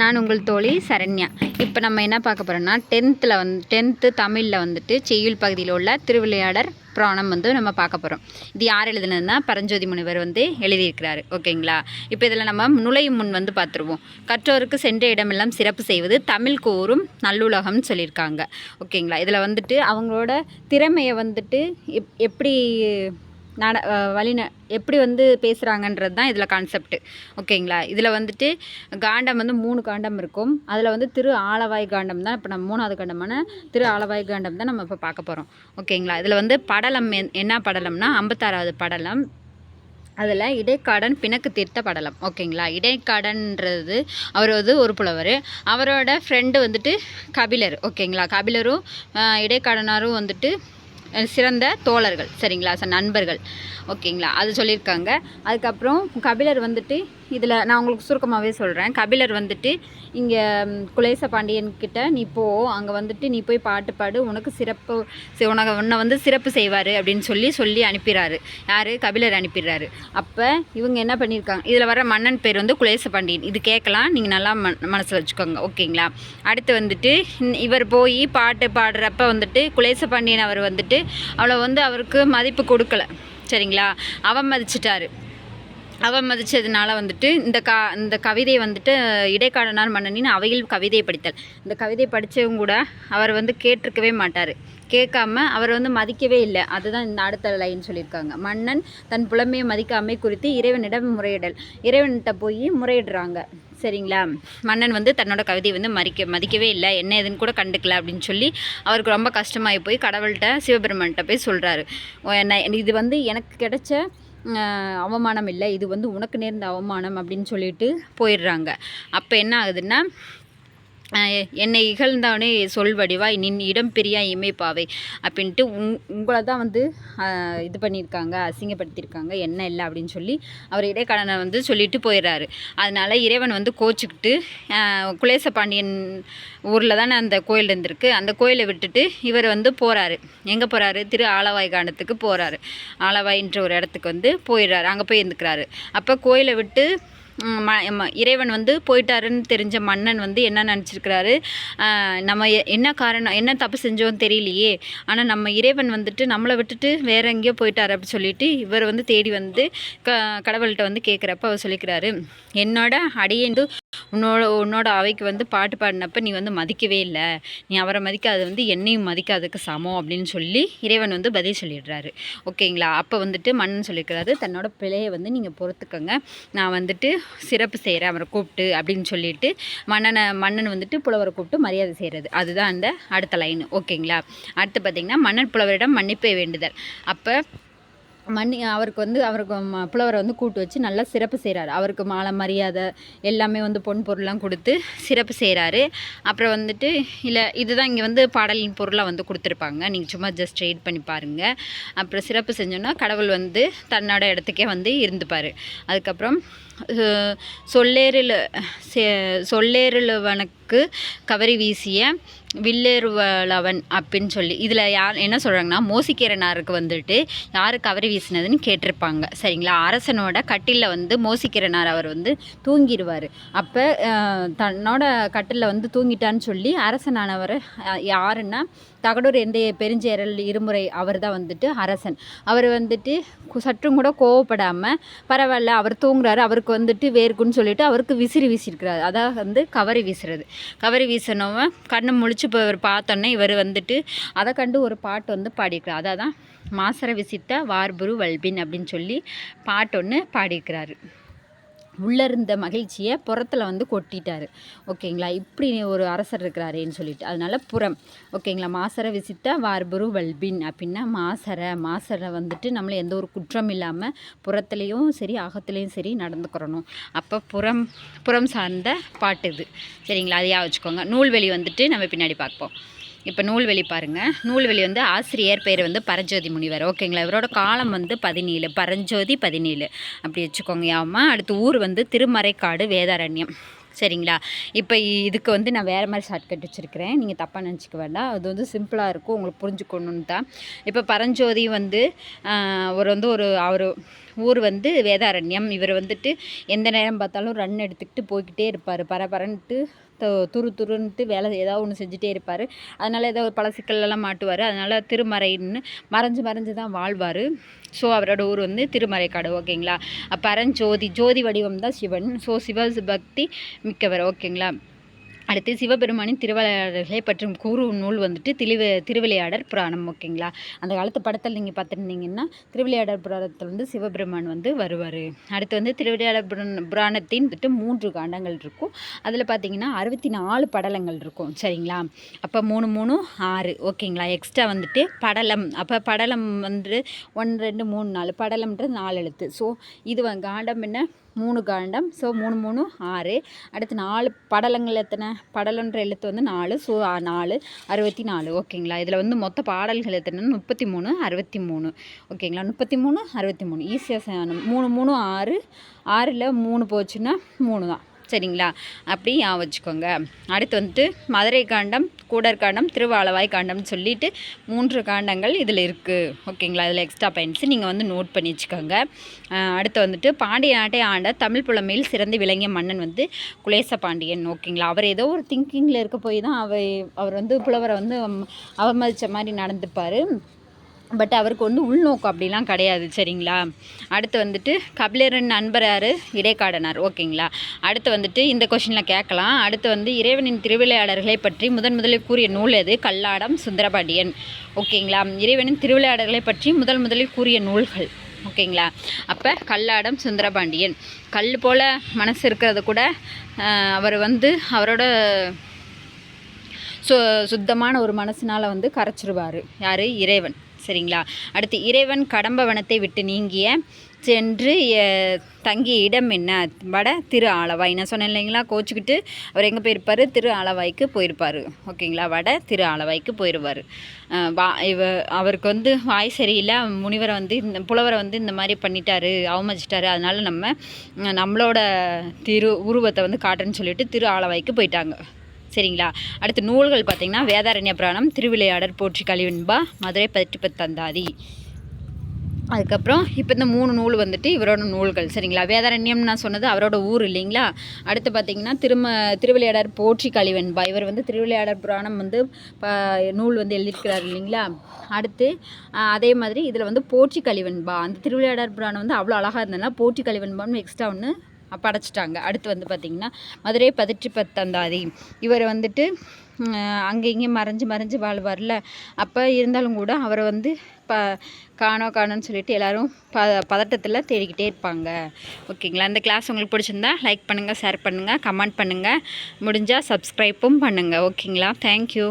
நான் உங்கள் தோழி சரண்யா. இப்போ நம்ம என்ன பார்க்க போகிறோம்னா டென்த்தில் வந்து டென்த்து தமிழில் வந்துட்டு செய்யுள் பகுதியில் உள்ள திருவிளையாடர் புராணம் வந்து நம்ம பார்க்க போகிறோம் இது யார் எழுதுனதுன்னா பரஞ்சோதி முனிவர் வந்து எழுதியிருக்கிறாரு. ஓகேங்களா? இப்போ இதில் நம்ம நுழையும் முன் வந்து பார்த்துருவோம். கற்றோருக்கு சென்ற இடமெல்லாம் சிறப்பு செய்வது தமிழ் கூறும் நல்லுலகம்னு சொல்லியிருக்காங்க. ஓகேங்களா? இதில் வந்துட்டு அவங்களோட திறமையை வந்துட்டு எப் எப்படி நட வழி ந எப்படி வந்து பேசுகிறாங்கன்றது தான் இதில் கான்செப்ட் ஓகேங்களா? இதில் வந்துட்டு காண்டம் வந்து மூணு காண்டம் இருக்கும். அதில் வந்து திரு ஆலவாய் காண்டம் தான் இப்போ நம்ம மூணாவது காண்டமான திரு ஆலவாய் காண்டம் தான் நம்ம இப்போ பார்க்க போகிறோம் ஓகேங்களா? இதில் வந்து படலம் என்- என்ன படலம்னா ஐம்பத்தாறாவது படலம். அதில் இடைக்காடன் பிணக்கு தீர்த்த படலம். ஓகேங்களா? இடைக்காடன்றது அவர் வந்து ஒரு புலவர். அவரோட ஃப்ரெண்டு வந்துட்டு கபிலர். ஓகேங்களா? கபிலரும் இடைக்காடனாரும் வந்துட்டு சிறந்த தோழர்கள் சரிங்களா? நண்பர்கள். ஓகேங்களா? அது சொல்லியிருக்காங்க. அதுக்கப்புறம் கபிலர் வந்துட்டு இதில் நான் உங்களுக்கு சுருக்கமாகவே சொல்கிறேன் கபிலர் வந்துட்டு இங்கே குலேச பாண்டியன்கிட்ட நீ போ அங்கே வந்துட்டு நீ போய் பாட்டு பாடு உனக்கு சிறப்பு உனக்கு உன்னை வந்து சிறப்பு செய்வார் அப்படின்னு சொல்லி சொல்லி அனுப்பிடுறாரு யார்? கபிலர் அனுப்பிடுறாரு அப்போ இவங்க என்ன பண்ணியிருக்காங்க இதில் வர மன்னன் பேர் வந்து குலேச பாண்டியன். இது கேட்கலாம். நீங்கள் நல்லா மன மனசில் வச்சுக்கோங்க. ஓகேங்களா? அடுத்து வந்துட்டு இவர் போய் பாட்டு பாடுறப்ப வந்துட்டு குலேச பாண்டியன் அவர் வந்துட்டு அவ்வளோ வந்து அவருக்கு மதிப்பு கொடுக்கல. சரிங்களா? அவமதிச்சிட்டாரு அவமதிச்சதுனால வந்துட்டு இந்த கா இந்த கவிதை வந்துட்டு இடைக்காலனார் மன்னனின் அவையில் கவிதை படித்தல். இந்த கவிதை படித்தவங்க கூட அவர் வந்து கேட்டிருக்கவே மாட்டார். கேட்காம அவர் வந்து மதிக்கவே இல்லை. அதுதான் இந்த அடுத்த லைன் சொல்லியிருக்காங்க. மன்னன் தன் புலமையை மதிக்காமை குறித்து இறைவனிடம் முறையிடல். இறைவன்கிட்ட போய் முறையிடுறாங்க. சரிங்களா? மன்னன் வந்து தன்னோட கவிதையை வந்து மதிக்க மதிக்கவே இல்லை. என்ன ஏதுன்னு கூட கண்டுக்கல அப்படின்னு சொல்லி அவருக்கு ரொம்ப கஷ்டமாகி போய் கடவுள்கிட்ட சிவபெருமான்கிட்ட போய் சொல்கிறாரு இது வந்து எனக்கு கிடைச்ச அவமானம் இல்லை. இது வந்து உனக்கு நேர்ந்த அவமானம் அப்படின்னு சொல்லிட்டு போயிடுறாங்க. அப்போ என்ன ஆகுதுன்னா என்னை இகழ்ந்தவனே சொல் வடிவாய் நின் இடம் பிரியா இமைப்பாவை அப்படின்ட்டு உங் உங்களை தான் வந்து இது பண்ணியிருக்காங்க அசிங்கப்படுத்தியிருக்காங்க என்ன இல்லை அப்படின்னு சொல்லி அவர் இடைக்காலனை வந்து சொல்லிட்டு போயிடுறாரு. அதனால இறைவன் வந்து கோச்சிக்கிட்டு குலேச பாண்டியன் ஊரில் தானே அந்த கோயில் இருந்திருக்கு. அந்த கோயிலை விட்டுட்டு இவர் வந்து போகிறாரு எங்கே போகிறாரு திரு ஆலவாய் காண்டத்துக்கு போகிறாரு ஆலவாயின்ற ஒரு இடத்துக்கு வந்து போயிடுறாரு. அங்கே போய் இருந்துக்கிறாரு. அப்போ கோயிலை விட்டு இறைவன் வந்து போயிட்டாருன்னு தெரிஞ்ச மன்னன் வந்து என்ன நினச்சிருக்கிறாரு? நம்ம என்ன காரணம் என்ன தப்பு செஞ்சோன்னு தெரியலையே. ஆனால் நம்ம இறைவன் வந்துட்டு நம்மளை விட்டுட்டு வேற எங்கேயோ போயிட்டார் அப்படி சொல்லிட்டு இவர் வந்து தேடி வந்து க கடவுள்கிட்ட வந்து கேட்குறப்ப அவர் சொல்லிக்கிறாரு என்னோட அடியேந்து உன்னோட உன்னோட அவைக்கு வந்து பாட்டு பாடினப்ப நீ வந்து மதிக்கவே இல்லை. நீ அவரை மதிக்காத வந்து என்னையும் மதிக்காததுக்கு சமம் அப்படின்னு சொல்லி இறைவன் வந்து பதில் சொல்லிடுறாரு. ஓகேங்களா? அப்போ வந்துட்டு மன்னன் சொல்லியிருக்கிறாரு தன்னோட பிழையை வந்து நீங்கள் பொறுத்துக்கங்க. நான் வந்துட்டு சிறப்பு செய்கிறேன் அவரை கூப்பிட்டு அப்படின்னு சொல்லிட்டு மன்னனை மன்னன் வந்துட்டு புலவரை கூப்பிட்டு மரியாதை செய்கிறது அதுதான் அந்த அடுத்த லைன் ஓகேங்களா? அடுத்து பார்த்திங்கன்னா மன்னன் புலவரிடம் மன்னிப்பை வேண்டுதல். அப்போ மன்னி அவருக்கு வந்து அவருக்கு ம- புலவரை வந்து கூட்டு வச்சு நல்லா சிறப்பு செய்கிறாரு அவருக்கு மாலை மரியாதை எல்லாமே வந்து பொன் பொருள்லாம் கொடுத்து சிறப்பு செய்கிறாரு அப்புறம் வந்துட்டு இல்லை இதுதான் இங்கே வந்து பாடலின் பொருளாக வந்து கொடுத்துருப்பாங்க. நீங்கள் சும்மா ஜஸ்ட் ரீட் பண்ணி பாருங்கள் அப்புறம் சிறப்பு செஞ்சோன்னா கடவுள் வந்து தன்னோட இடத்துக்கே வந்து இருந்துப்பார். அதுக்கப்புறம் சொல்லேரில் சொல்லேறில் செ- கவரி வீசிய வில்லேறுவளவன் அப்படின்னு சொல்லி இதில் யார் என்ன சொல்கிறாங்கன்னா மோசிக்கிறனாருக்கு வந்துட்டு யார் கவரி வீசினதுன்னு கேட்டிருப்பாங்க. சரிங்களா? அரசனோட கட்டிலில் வந்து மோசிக்கிறனார் அவர் வந்து தூங்கிடுவார் அப்போ தன்னோட கட்டிலில் வந்து தூங்கிட்டான்னு சொல்லி அரசனானவர் யாருன்னா தகடூர் எந்த பெருஞ்சேரல் இருமுறை அவர் தான் வந்துட்டு அரசன். அவர் வந்துட்டு சற்றும் கூட கோவப்படாமல் பரவாயில்ல அவர் தூங்குறாரு அவருக்கு வந்துட்டு வேர்க்குன்னு சொல்லிட்டு அவருக்கு விசிறி வீசியிருக்கிறாரு. அதான் வந்து கவரி வீசுறது. கவரி வீசினவன் கண்ணை முழிச்சு இப்போ இவர் பார்த்தோன்னே இவர் வந்துட்டு அதை கண்டு ஒரு பாட்டு வந்து பாடியிருக்கிறார். அதான் தான் மாசர விசித்த வார்புரு வல்பின் அப்படின்னு சொல்லி பாட்டு ஒன்று பாடியிருக்கிறாரு. உள்ளே இருந்த மகிழ்ச்சியை புறத்தில் வந்து கொட்டிட்டார். ஓகேங்களா? இப்படி ஒரு அரசர் இருக்கிறாரேன்னு சொல்லிட்டு. அதனால புறம். ஓகேங்களா? மாசர விசித்த வார்புரு வல்பின். அப்படின்னா மாசரை. மாசரை வந்துட்டு நம்மளை எந்த ஒரு குற்றம் இல்லாமல் புறத்துலேயும் சரி அகத்துலேயும் சரி நடந்துக்கிறணும். அப்போ புறம் புறம் சார்ந்த பாட்டு இது. சரிங்களா? அதையாக வச்சுக்கோங்க. நூல்வெளி வந்துட்டு நம்ம பின்னாடி பார்ப்போம். இப்போ நூல்வெளி பாருங்கள் நூல்வெளி வந்து ஆசிரியர் பேர் வந்து பரஞ்சோதி முனிவர். ஓகேங்களா? இவரோட காலம் வந்து பதினேழு. பரஞ்சோதி பதினேழு. அப்படி வச்சுக்கோங்க யாமா அடுத்து ஊர் வந்து திருமறைக்காடு வேதாரண்யம். சரிங்களா? இப்போ இதுக்கு வந்து நான் வேறு மாதிரி ஷார்ட்கட் வச்சுருக்கிறேன். நீங்கள் தப்பாக நினச்சிக்க வேண்டாம். அது வந்து சிம்பிளாக இருக்கும். உங்களுக்கு புரிஞ்சுக்கணுன்னு தான். இப்போ பரஞ்சோதி வந்து அவர் ஒரு வந்து ஒரு அவர் ஊர் வந்து வேதாரண்யம். இவர் வந்துட்டு எந்த நேரம் பார்த்தாலும் ரன் எடுத்துக்கிட்டு போய்கிட்டே இருப்பார். பரபரன்ட்டு துரு துருன்ட்டு வேலை ஏதாவது ஒன்று செஞ்சுட்டே இருப்பார். அதனால் ஏதாவது பல சிக்கல்லாம் மாட்டுவார். அதனால் திருமறைன்னு மறைஞ்சு மறைஞ்சு தான் வாழ்வார். ஸோ அவரோட ஊர் வந்து திருமறைக்காடு ஓகேங்களா? பரஞ்சோதி ஜோதி வடிவம் தான் சிவன். ஸோ சிவ பக்தி மிக்கவர் ஓகேங்களா? அடுத்து சிவபெருமானின் திருவிளையாடல்களை பற்றும் கூறு நூல் வந்துட்டு திருவ திருவிளையாடற் புராணம் ஓகேங்களா? அந்த காலத்து படத்தில் நீங்கள் பார்த்துருந்தீங்கன்னா திருவிளையாடற் புராணத்தில் வந்து சிவபெருமான் வந்து வருவார். அடுத்து வந்து திருவிளையாடற் புராணத்தின் வந்துட்டு மூன்று காண்டங்கள் இருக்கும். அதில் பார்த்தீங்கன்னா அறுபத்தி நாலு படலங்கள் இருக்கும். சரிங்களா? அப்போ மூணு மூணு ஆறு ஓகேங்களா? எக்ஸ்ட்ரா வந்துட்டு படலம். அப்போ படலம் வந்து ஒன்று ரெண்டு மூணு நாலு. படலம்ன்றது நாலு எழுத்து ஸோ இது வ- காண்டம் என்ன? மூணு காண்டம். ஸோ மூணு மூணு ஆறு. அடுத்து நாலு படலங்கள் எத்தனை? படலன்ற எழுத்து வந்து நாலு. ஸோ நாலு அறுபத்தி நாலு. ஓகேங்களா இதில் வந்து மொத்த பாடல்கள் எத்தனை? முப்பத்தி மூணு அறுபத்தி மூணு. ஓகேங்களா முப்பத்தி மூணு அறுபத்தி மூணு. ஈஸியாக மூணு மூணு ஆறு. ஆறில் மூணு போச்சுன்னா மூணு தான். சரிங்களா? அப்படி ஞாபகம் வச்சுக்கோங்க. அடுத்து வந்துட்டு மதுரை காண்டம் கூடர் காண்டம் திருவாலவாய் காண்டம்னு சொல்லிட்டு மூன்று காண்டங்கள் இதில் இருக்குது ஓகேங்களா? இதில் எக்ஸ்ட்ரா பாயிண்ட்ஸ் நீங்கள் வந்து நோட் பண்ணி வச்சுக்கோங்க. அடுத்து வந்துட்டு பாண்டிய நாட்டை ஆண்ட தமிழ் புலமையில் சிறந்து விளங்கிய மன்னன் வந்து குலேச பாண்டியன். ஓகேங்களா? அவர் ஏதோ ஒரு திங்கிங்கில் இருக்க போய் தான் அவர் அவர் வந்து புலவரை வந்து அவமதித்த மாதிரி நடந்துப்பார். பட் அவருக்கு வந்து உள்நோக்கம் அப்படிலாம் கிடையாது சரிங்களா? அடுத்து வந்துட்டு கபிலரின் நண்பர் யார்? இடைக்காடனார் ஓகேங்களா? அடுத்து வந்துட்டு இந்த கொஷினில் கேட்கலாம். அடுத்து வந்து இறைவனின் திருவிளையாடல்களை பற்றி முதன் முதலில் கூறிய நூல் எது? கல்லாடம் சுந்தரபாண்டியன் ஓகேங்களா? இறைவனின் திருவிளையாடல்களை பற்றி முதல் முதலில் கூறிய நூல்கள் ஓகேங்களா? அப்போ கல்லாடம் சுந்தரபாண்டியன். கல் போல் மனசு இருக்கிறத கூட அவர் வந்து அவரோட சு சுத்தமான ஒரு மனசினால் வந்து கரைச்சிருவார். யார்? இறைவன். சரிங்களா? அடுத்து இறைவன் கடம்பவனத்தை விட்டு நீங்கிய சென்று தங்கிய இடம் என்ன? வட திரு ஆலவாய். நான் சொன்னேன் இல்லைங்களா? கோச்சிக்கிட்டு அவர் எங்கே போயிருப்பார்? திரு ஆலவாய்க்கு போயிருப்பார். ஓகேங்களா? வட திரு ஆலவாய்க்கு போயிடுவார் வா இவ அவருக்கு வந்து வாய் சரியில்லை. முனிவரை வந்து இந்த புலவரை வந்து இந்த மாதிரி பண்ணிட்டாரு அவமதிச்சிட்டாரு. அதனால் நம்ம நம்மளோட திரு உருவத்தை வந்து காட்டுறேன்னு சொல்லிட்டு திரு ஆலவாய்க்கு போயிட்டாங்க. சரிங்களா? அடுத்து நூல்கள் பார்த்தீங்கன்னா வேதாரண்ய புராணம் திருவிளையாடர் போற்றி கலிவெண்பா மதுரை பதிட்டு பத்தந்தாதி. அதுக்கப்புறம் இப்போ இந்த மூணு நூல் வந்துட்டு இவரோட நூல்கள் சரிங்களா? வேதாரண்யம் நான் சொன்னது அவரோட ஊர் இல்லைங்களா? அடுத்து பார்த்தீங்கன்னா திரும திருவிளையாடர் போற்றி கழிவன்பா இவர் வந்து திருவிளையாடர் புராணம் வந்து ப நூல் வந்து எழுதியிருக்கிறார் இல்லைங்களா? அடுத்து அதே மாதிரி இதில் வந்து போற்றி கழிவன்பா அந்த திருவிளையாடர் புராணம் வந்து அவ்வளோ அழகாக இருந்ததுனால போற்றி கழிவன்பான்னு எக்ஸ்ட்ரா ஒன்று படைச்சிட்டாங்க. அடுத்து வந்து பார்த்திங்கன்னா மதுரை பதிற்று பத்தந்தாதி இவர் வந்துட்டு அங்கே இங்கேயும் மறைஞ்சு மறைஞ்சு வாழ்வார்ல. அப்போ இருந்தாலும் கூட அவரை வந்து ப காணோம் காணோன்னு சொல்லிட்டு எல்லாரும் ப பதட்டத்தில் தேடிக்கிட்டே இருப்பாங்க. ஓகேங்களா? இந்த கிளாஸ் உங்களுக்கு பிடிச்சிருந்தா லைக் பண்ணுங்கள் ஷேர் பண்ணுங்கள் கமெண்ட் பண்ணுங்கள் முடிஞ்சால் சப்ஸ்கிரைப்பும் பண்ணுங்கள் ஓகேங்களா? தேங்க்யூ